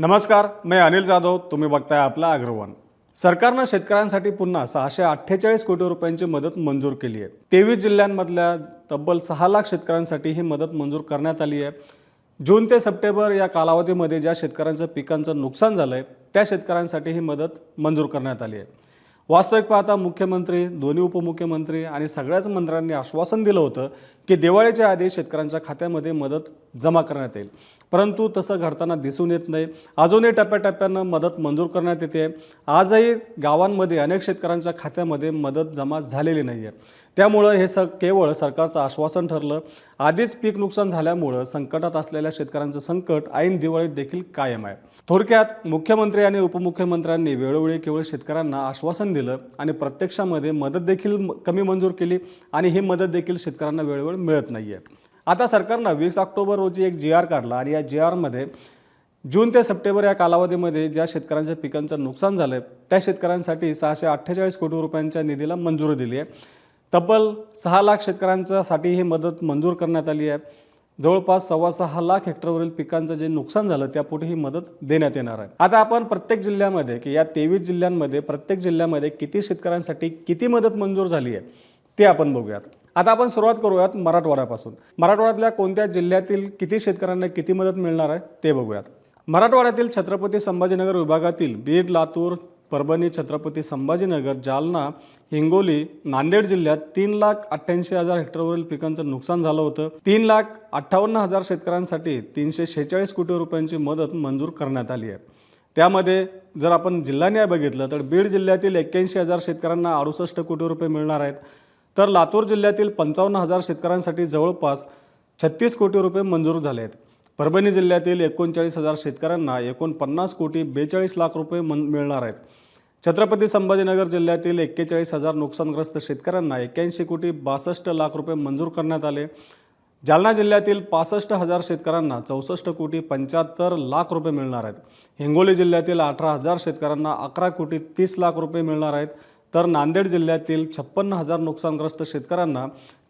नमस्कार मी अनिल जाधव तुम्ही बघताय आपला अग्रवन. सरकारनं शेतकऱ्यांसाठी पुन्हा सहाशे अठ्ठेचाळीस कोटी रुपयांची मदत मंजूर केली आहे. तेवीस जिल्ह्यांमधल्या तब्बल सहा लाख शेतकऱ्यांसाठी ही मदत मंजूर करण्यात आली आहे. जून ते सप्टेंबर या कालावधीमध्ये ज्या शेतकऱ्यांचं पिकांचं नुकसान झालं आहे त्या शेतकऱ्यांसाठी ही मदत मंजूर करण्यात आली आहे. वास्तविक पाहता मुख्यमंत्री दोन्ही उपमुख्यमंत्री आणि सगळ्याच मंत्र्यांनी आश्वासन दिलं होतं की दिवाळीच्या आधी शेतकऱ्यांच्या खात्यामध्ये मदत जमा करण्यात येईल. परंतु तसं घडताना दिसून येत नाही. अजूनही टप्प्याटप्प्यानं मदत मंजूर करण्यात येते. आजही गावांमध्ये अनेक शेतकऱ्यांच्या खात्यामध्ये मदत जमा झालेली नाही आहे त्यामुळं हे स केवळ सरकारचं आश्वासन ठरलं. आधीच पीक नुकसान झाल्यामुळं संकटात असलेल्या शेतकऱ्यांचं संकट ऐन दिवाळीत देखील कायम आहे. थोडक्यात मुख्यमंत्री आणि उपमुख्यमंत्र्यांनी वेळोवेळी केवळ शेतकऱ्यांना आश्वासन दिलं आणि प्रत्यक्षामध्ये मदत देखील कमी मंजूर केली आणि ही मदत देखील शेतकऱ्यांना वेळोवेळ मिळत नाही आहे आता सरकारनं वीस ऑक्टोबर रोजी एक जी आर काढला आणि या जी आरमध्ये जून ते सप्टेंबर या कालावधीमध्ये ज्या शेतकऱ्यांच्या पिकांचं नुकसान झालं आहे त्या शेतकऱ्यांसाठी सहाशे अठ्ठेचाळीस कोटी रुपयांच्या निधीला मंजुरी दिली आहे तब्बल सहा लाख शेतकऱ्यांच्यासाठी ही मदत मंजूर करण्यात आली आहे. जवळपास सव्वा सहा लाख हेक्टरवरील पिकांचं जे नुकसान झालं त्यापोटी ही मदत देण्यात येणार आहे. आता आपण प्रत्येक जिल्ह्यामध्ये की या तेवीस जिल्ह्यांमध्ये प्रत्येक जिल्ह्यामध्ये किती शेतकऱ्यांसाठी किती मदत मंजूर झाली आहे ते आपण बघूयात. आता आपण सुरुवात करूयात मराठवाड्यापासून. मराठवाड्यातल्या कोणत्या जिल्ह्यातील किती शेतकऱ्यांना किती मदत मिळणार आहे ते बघूयात. मराठवाड्यातील छत्रपती संभाजीनगर विभागातील बीड लातूर परभणी छत्रपती संभाजीनगर जालना हिंगोली नांदेड जिल्ह्यात तीन लाख अठ्ठ्याऐंशी हजार हेक्टरवरील पिकांचं नुकसान झालं होतं. तीन लाख अठ्ठावन्न हजार शेतकऱ्यांसाठी तीनशे शेहेचाळीस कोटी रुपयांची मदत मंजूर करण्यात आली आहे. त्यामध्ये जर आपण जिल्ह्याने बघितलं तर बीड जिल्ह्यातील एक्क्याऐंशी हजार शेतकऱ्यांना अडुसष्ट कोटी रुपये मिळणार आहेत. तर लातूर जिल्ह्यातील पंचावन्न हजार शेतकऱ्यांसाठी जवळपास छत्तीस कोटी रुपये मंजूर झाले आहेत. परभणी जिल्ह्यातील एकोणचाळीस हजार शेतकऱ्यांना एकोणपन्नास कोटी बेचाळीस लाख रुपये मन मिळणार आहेत. छत्रपती संभाजीनगर जिल्ह्यातील एक्केचाळीस हजार नुकसानग्रस्त शेतकऱ्यांना एक्क्याऐंशी कोटी बासष्ट लाख रुपये मंजूर करण्यात आले. जालना जिल्ह्यातील पासष्ट हजार शेतकऱ्यांना चौसष्ट कोटी पंच्याहत्तर लाख रुपये मिळणार आहेत. हिंगोली जिल्ह्यातील अठरा हजार शेतकऱ्यांना अकरा कोटी तीस लाख रुपये मिळणार आहेत. तर नांदेड जिल्ह्यातील छप्पन्न हजार नुकसानग्रस्त शेतकऱ्यांना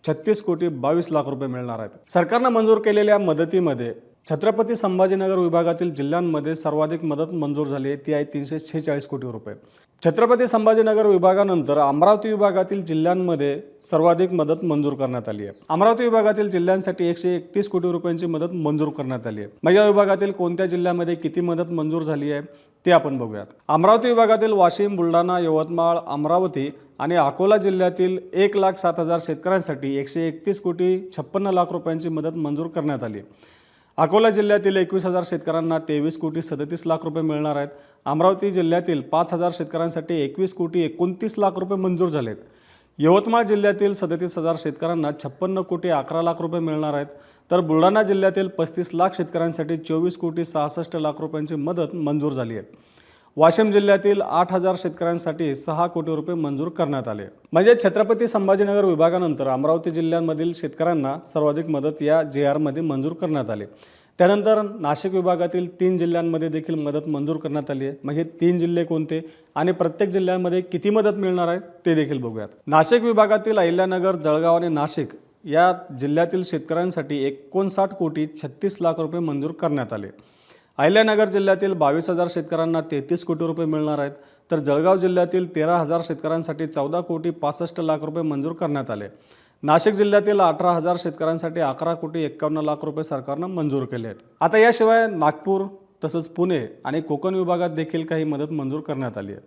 छत्तीस कोटी बावीस लाख रुपये मिळणार आहेत. सरकारनं मंजूर केलेल्या मदतीमध्ये छत्रपती संभाजीनगर विभागातील जिल्ह्यांमध्ये सर्वाधिक मदत मंजूर झाली आहे. ती आहे तीनशे शेहेचाळीस कोटी रुपये. छत्रपती संभाजीनगर विभागानंतर अमरावती विभागातील जिल्ह्यांमध्ये सर्वाधिक मदत मंजूर करण्यात आली आहे. अमरावती विभागातील जिल्ह्यांसाठी एकशे एकतीस कोटी रुपयांची मदत मंजूर करण्यात आली आहे. मग या विभागातील कोणत्या जिल्ह्यामध्ये किती मदत मंजूर झाली आहे ते आपण बघूयात. अमरावती विभागातील वाशिम बुलढाणा यवतमाळ अमरावती आणि अकोला जिल्ह्यातील एक लाख सात हजार शेतकऱ्यांसाठी एकशे एकतीस कोटी छप्पन्न लाख रुपयांची मदत मंजूर करण्यात आली अकोला जिल्ह्यातील एकवीस हजार शेतकऱ्यांना तेवीस कोटी सदतीस लाख रुपये मिळणार आहेत. अमरावती जिल्ह्यातील पाच हजार शेतकऱ्यांसाठी एकवीस कोटी एकोणतीस लाख रुपये मंजूर झालेत. यवतमाळ जिल्ह्यातील सदतीस हजार शेतकऱ्यांना छप्पन्न कोटी अकरा लाख रुपये मिळणार आहेत. तर बुलढाणा जिल्ह्यातील पस्तीस लाख शेतकऱ्यांसाठी चोवीस कोटी सहासष्ट लाख रुपयांची मदत मंजूर झाली आहे. वाशिम जिल्ह्यातील आठ हजार शेतकऱ्यांसाठी सहा कोटी रुपये मंजूर करण्यात आले. म्हणजे छत्रपती संभाजीनगर विभागानंतर अमरावती जिल्ह्यांमधील शेतकऱ्यांना सर्वाधिक मदत या जे आरमध्ये मंजूर करण्यात आली. त्यानंतर नाशिक विभागातील तीन जिल्ह्यांमध्ये देखील मदत मंजूर करण्यात आली आहे. मग हे तीन जिल्हे कोणते आणि प्रत्येक जिल्ह्यामध्ये किती मदत मिळणार आहे ते देखील बघूयात. नाशिक विभागातील अहिल्यानगर जळगाव आणि नाशिक या जिल्ह्यातील शेतकऱ्यांसाठी एकोणसाठ कोटी छत्तीस लाख रुपये मंजूर करण्यात आले. अहिल्यानगर जिल्ह्यातील बावीस हजार शेतकऱ्यांना तेहतीस कोटी रुपये मिळणार आहेत. तर जळगाव जिल्ह्यातील तेरा हजार शेतकऱ्यांसाठी चौदा कोटी पासष्ट लाख रुपये मंजूर करण्यात आले. नाशिक जिल्ह्यातील अठरा हजार शेतकऱ्यांसाठी अकरा कोटी एक्कावन्न लाख रुपये सरकारनं मंजूर केले आहेत. आता याशिवाय नागपूर तसंच पुणे आणि कोकण विभागात देखील काही मदत मंजूर करण्यात आली आहे.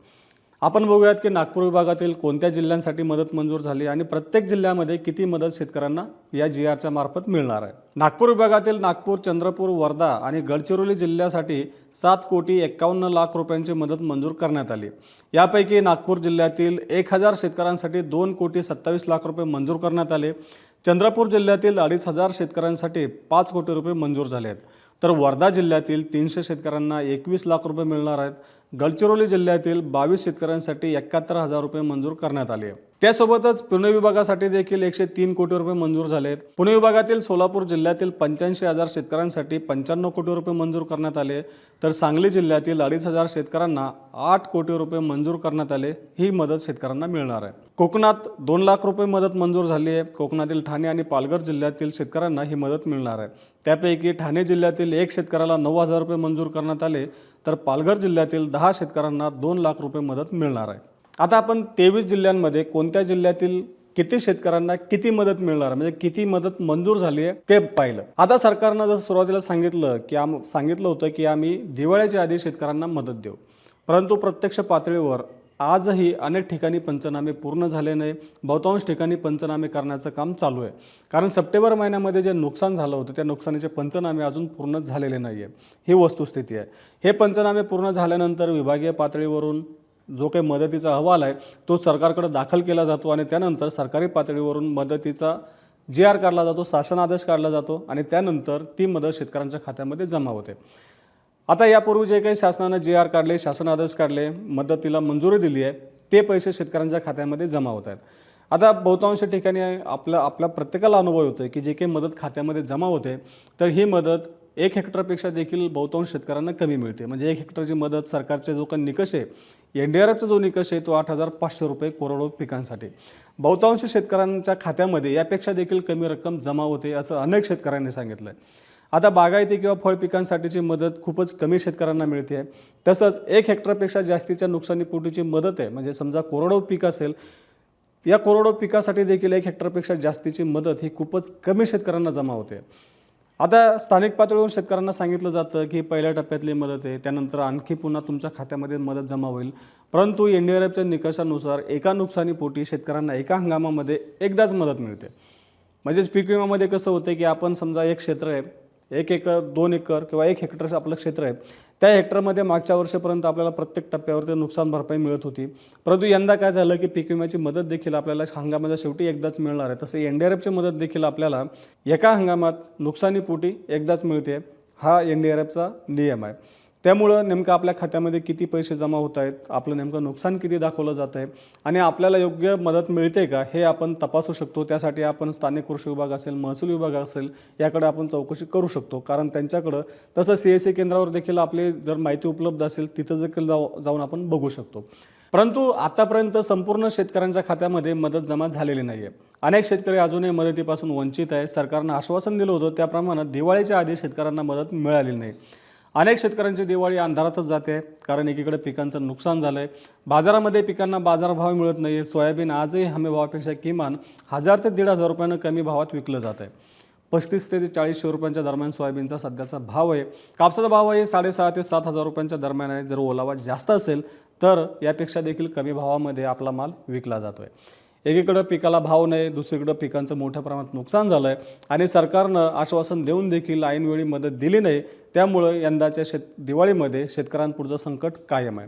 आपण बघूयात की नागपूर विभागातील कोणत्या जिल्ह्यांसाठी मदत मंजूर झाली आणि प्रत्येक जिल्ह्यामध्ये किती मदत शेतकऱ्यांना या जी आरच्या मार्फत मिळणार आहे? नागपूर विभागातील नागपूर चंद्रपूर वर्धा आणि गडचिरोली जिल्ह्यासाठी सात कोटी एक्कावन्न लाख रुपयांची मदत मंजूर करण्यात आली. यापैकी नागपूर जिल्ह्यातील एक हजार शेतकऱ्यांसाठी दोन कोटी सत्तावीस लाख रुपये मंजूर करण्यात आले. चंद्रपूर जिल्ह्यातील अडीच हजार शेतकऱ्यांसाठी पाच कोटी रुपये मंजूर झाले आहेत. तर वर्धा जिल्ह्यातील तीनशे शेतकऱ्यांना एकवीस लाख रुपये मिळणार आहेत. गडचिरोली जिल्ह्यातील बावीस शेतकऱ्यांसाठी एकाहत्तर हजार रुपये मंजूर करण्यात आले. त्यासोबतच पुणे विभागासाठी देखील एकशे तीन कोटी रुपये मंजूर झाले आहेत पुणे विभागातील सोलापूर जिल्ह्यातील पंच्याऐंशी हजार शेतकऱ्यांसाठी पंच्याण्णव कोटी रुपये मंजूर करण्यात आले. तर सांगली जिल्ह्यातील अडीच हजार शेतकऱ्यांना आठ कोटी रुपये मंजूर करण्यात आले. ही मदत शेतकऱ्यांना मिळणार आहे. कोकणात दोन लाख रुपये मदत मंजूर झाली आहे. कोकणातील ठाणे आणि पालघर जिल्ह्यातील शेतकऱ्यांना ही मदत मिळणार आहे. त्यापैकी ठाणे जिल्ह्यातील एक शेतकऱ्याला नऊ हजार रुपये मंजूर करण्यात आले. तर पालघर जिल्ह्यातील दहा शेतकऱ्यांना दोन लाख रुपये मदत मिळणार आहे. आता आपण तेवीस जिल्ह्यांमध्ये कोणत्या जिल्ह्यातील किती शेतकऱ्यांना किती मदत मिळणार म्हणजे किती मदत मंजूर झाली आहे ते पाहिलं. आता सरकारनं जसं सुरुवातीला सांगितलं की आम सांगितलं होतं की आम्ही दिवाळीच्या आधी शेतकऱ्यांना मदत देऊ. परंतु प्रत्यक्ष पातळीवर आजही अनेक ठिकाणी पंचनामे पूर्ण झाले नाही. बहुतांश ठिकाणी पंचनामे करण्याचं काम चालू आहे. कारण सप्टेंबर महिन्यामध्ये जे नुकसान झालं होतं त्या नुकसानीचे पंचनामे अजून पूर्ण झालेले नाही आहे ही वस्तुस्थिती आहे. हे पंचनामे पूर्ण झाल्यानंतर विभागीय पातळीवरून जो काही मदतीचा अहवाल आहे तो सरकारकडे दाखल केला जातो आणि त्यानंतर सरकारी पातळीवरून मदतीचा जी आर काढला जातो शासन आदेश काढला जातो आणि त्यानंतर ती मदत शेतकऱ्यांच्या खात्यामध्ये जमा होते. आता यापूर्वी जे काही शासनानं जे आर काढले शासन आदेश काढले मदतीला मंजुरी दिली आहे ते पैसे शेतकऱ्यांच्या खात्यामध्ये जमा होत आहेत. आता बहुतांश ठिकाणी आपला आपला प्रत्येकाला अनुभव होतो की जे काही मदत खात्यामध्ये जमा होते तर ही मदत एक हेक्टरपेक्षा देखील बहुतांश शेतकऱ्यांना कमी मिळते. म्हणजे एक हेक्टरची मदत सरकारचे जो काही निकष आहे एन डी आर एफचा जो निकष आहे तो आठ हजार पाचशे रुपये कोरडो पिकांसाठी. बहुतांश शेतकऱ्यांच्या खात्यामध्ये यापेक्षा देखील कमी रक्कम जमा होते असं अनेक शेतकऱ्यांनी सांगितलं आहे आता बागायती किंवा फळ पिकांसाठीची मदत खूपच कमी शेतकऱ्यांना मिळते. आहे तसंच एक हेक्टरपेक्षा जास्तीच्या नुकसानीपोटीची मदत आहे. म्हणजे समजा कोरडो पीक असेल या कोरडो पिकासाठी देखील एक हेक्टरपेक्षा जास्तीची मदत ही खूपच कमी शेतकऱ्यांना जमा होते. आता स्थानिक पातळीवर शेतकऱ्यांना सांगितलं जातं की पहिल्या टप्प्यातली मदत आहे. त्यानंतर आणखी पुन्हा तुमच्या खात्यामध्ये मदत जमा होईल. परंतु एन डी आर एफच्या निकषानुसार एका नुकसानीपोटी शेतकऱ्यांना एका हंगामामध्ये एकदाच मदत मिळते. म्हणजेच पीक विम्यामध्ये कसं होतं की आपण समजा एक क्षेत्र आहे एक एकर दोन एकर किंवा एक हेक्टरचं आपलं क्षेत्र आहे. त्या हेक्टरमध्ये मागच्या वर्षापर्यंत आपल्याला प्रत्येक टप्प्यावरती नुकसान भरपाई मिळत होती. परंतु यंदा काय झालं की पीक विम्याची मदत देखील आपल्याला हंगामाच्या शेवटी एकदाच मिळणार आहे. तसं एन डी आर एफची मदत देखील आपल्याला एका हंगामात नुकसानीपोटी एकदाच मिळते. हा एन डी आर एफचा नियम आहे. त्यामुळं नेमकं आपल्या खात्यामध्ये किती पैसे जमा होत आहेत आपलं नेमकं नुकसान किती दाखवलं जात आहे आणि आपल्याला योग्य मदत मिळते का हे आपण तपासू शकतो. त्यासाठी आपण स्थानिक कृषी विभाग असेल महसूल विभाग असेल याकडे आपण चौकशी करू शकतो. कारण त्यांच्याकडं तसं सी एस सी केंद्रावर देखील आपली जर माहिती उपलब्ध असेल तिथं देखील जाऊ जाऊन आपण बघू शकतो. परंतु आतापर्यंत संपूर्ण शेतकऱ्यांच्या खात्यामध्ये मदत जमा झालेली नाही आहे अनेक शेतकरी अजूनही मदतीपासून वंचित आहे. सरकारनं आश्वासन दिलं होतं त्याप्रमाणे दिवाळीच्या आधी शेतकऱ्यांना मदत मिळाली नाही. अनेक शेतकऱ्यांची दिवाळी अंधारातच जाते कारण एकीकडे पिकांचं नुकसान झालं आहे बाजारामध्ये पिकांना बाजारभाव मिळत नाही आहे सोयाबीन आजही हमी भावापेक्षा किमान हजार ते दीड हजार रुपयानं कमी भावात विकलं जात आहे पस्तीस ते चाळीसशे रुपयांच्या दरम्यान सोयाबीनचा सध्याचा भाव आहे. कापसाचा भाव आहे साडेसहा ते सात हजार रुपयांच्या दरम्यान आहे. जर ओलावा जास्त असेल तर यापेक्षा देखील कमी भावामध्ये आपला माल विकला जातो आहे एकीकडं पिकाला भाव नाही दुसरीकडं पिकांचं मोठ्या प्रमाणात नुकसान झालं आहे आणि सरकारनं आश्वासन देऊन देखील ऐनवेळी मदत दिली नाही त्यामुळं यंदाच्या शेत दिवाळीमध्ये शेतकऱ्यांपुढचं संकट कायम आहे.